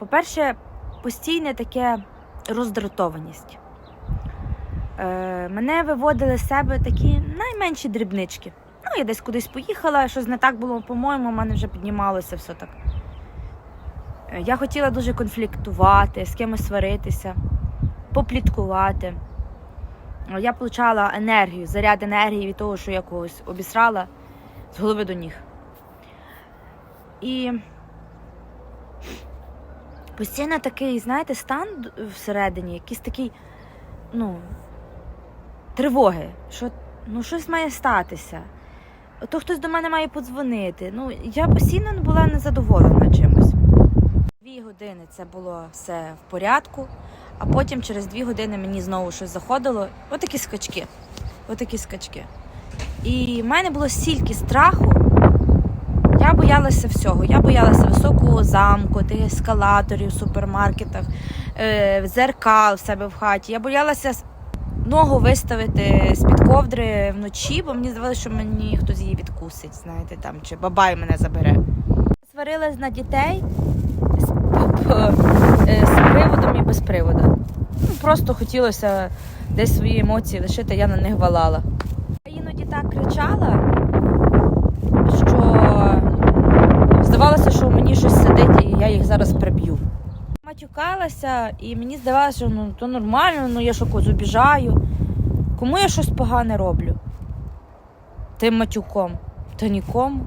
По-перше, постійне таке роздратованість. Е, мене виводили з себе такі найменші дрібнички. Ну, я десь кудись поїхала, щось не так було, по-моєму, в мене вже піднімалося все так. Е, Я хотіла дуже конфліктувати, з кимось сваритися, попліткувати. Е, Я получала енергію, заряд енергії від того, що я когось обісрала з голови до ніг. І постійно такий, знаєте, стан всередині, якийсь такий, ну, тривоги, що ну, щось має статися. То хтось до мене має подзвонити. Ну, я постійно була незадоволена чимось. Дві години це було все в порядку, а потім через дві години мені знову щось заходило. Отакі скачки. Отакі скачки. І в мене було стільки страху. Я боялася всього. Я боялася високого замку, тих ескалаторів в супермаркетах, е, зеркал в себе в хаті. Я боялася ногу виставити з-під ковдри вночі, бо мені здавалося, що мені хтось її відкусить, знаєте, там, чи бабай мене забере. Сварилась на дітей з, е, з приводом і без приводу. Ну, просто хотілося десь свої емоції лишити, я на них валала. Я іноді так кричала, що здавалося, що у мені щось сидить, і я їх зараз приб'ю. Матюкалася, і мені здавалося, що ну то нормально, ну я що когось обіжаю. Кому я щось погане роблю? Тим матюком, та нікому.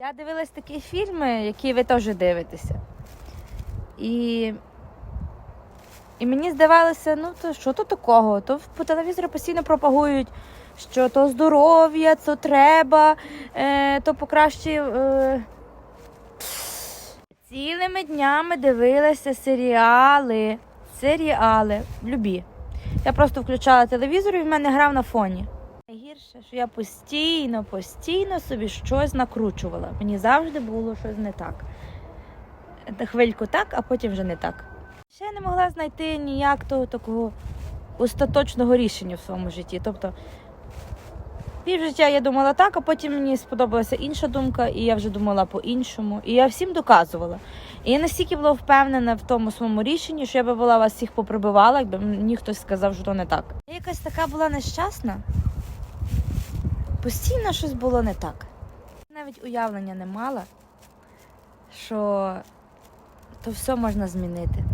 Я дивилась такі фільми, які ви теж дивитеся. І, і мені здавалося, ну то що то такого? То по телевізору постійно пропагують, що то здоров'я, то треба, е, то покращує. Е, Цілими днями дивилася серіали. Серіали. Любі. Я просто включала телевізор і в мене грав на фоні. Найгірше, що я постійно, постійно собі щось накручувала. Мені завжди було щось не так. Хвильку так, а потім вже не так. Ще не могла знайти ніяк того такого остаточного рішення в своєму житті. Тобто, пів життя я думала так, а потім мені сподобалася інша думка, і я вже думала по-іншому. І я всім доказувала. І я настільки була впевнена в тому своєму рішенні, що я би була вас всіх поприбивала, якби мені хтось сказав, що то не так. Я якась така була нещасна. Постійно щось було не так. Навіть уявлення не мала, що то все можна змінити.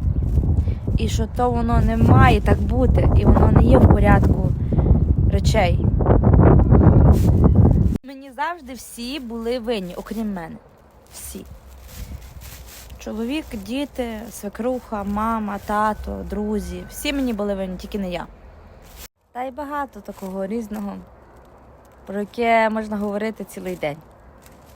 І що то воно не має так бути, і воно не є в порядку речей. Мені завжди всі були винні, окрім мене. Всі. Чоловік, діти, свекруха, мама, тато, друзі. Всі мені були винні, тільки не я. Та й багато такого різного, про яке можна говорити цілий день.